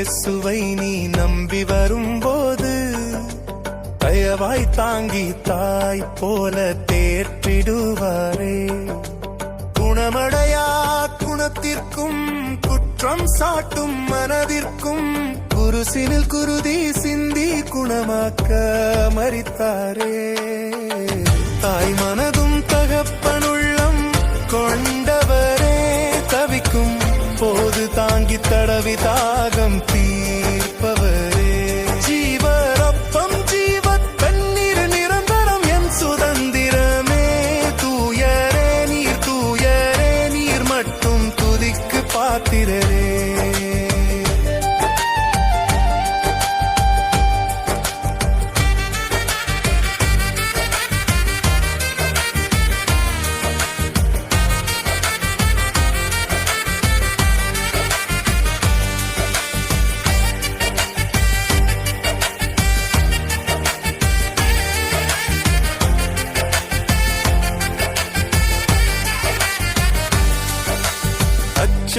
இயேசுவை நீ நம்பி வரும்போது தயவாய் தாங்கி தாய் போல தேற்றிடுவாரே. குணமடையா குணத்திற்கும் குற்றம் சாட்டும் மனதிற்கும் குருசினில் குருதி சிந்தி குணமாக்க மறித்தாரே. தாய் மன தாங்கி தடவி தாகம்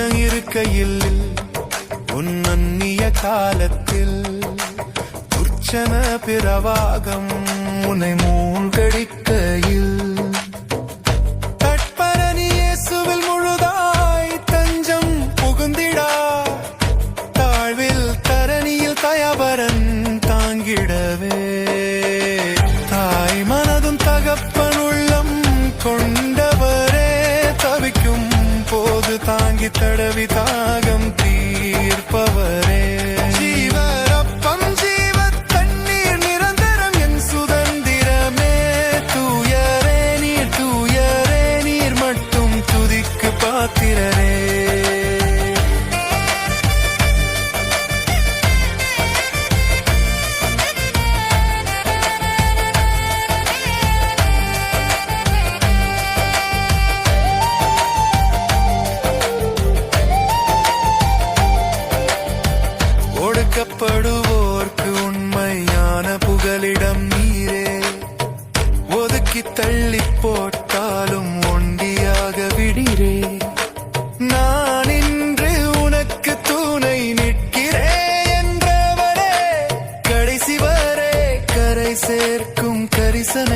அச்சம் இருக்கையில் உன் அந்நிய காலத்தில் துர்ச்சன பிரவாகம் உன்னை மூழ்கடிக்கையில். தாங்கி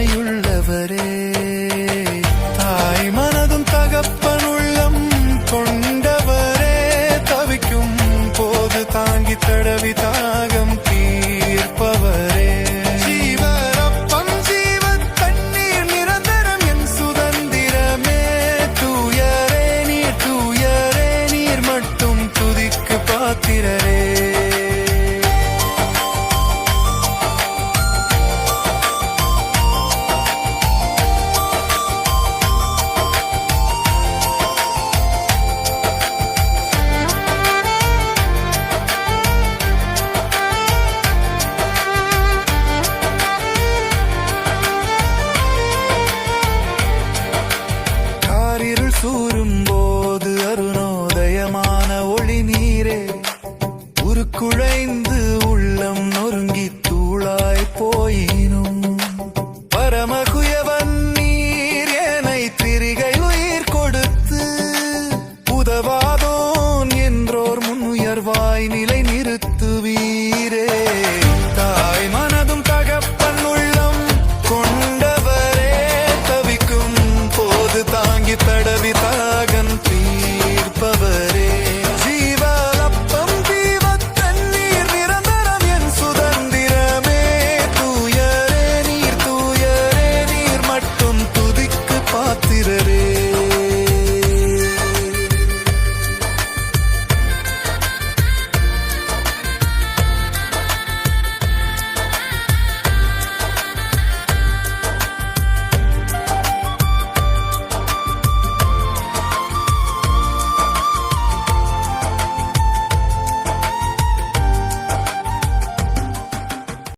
கரிசனையுள்ளவரே தாய் மனதும் தகப்பன் உள்ளம் கொண்டவரே. தவிக்கும் போது தாங்கி தடவி தாகம் சூரும் போது அருணோதயமான ஒளி நீரே. உருக்குழைந்து உள்ளம் நொறுங்கி தூளாய் போயினும். பரமகுயவன் நீர் என்னை திரிகை உயிர் கொடுத்து. உதவாதோன் என்றோர் முன்னுயர்வாய் நிலை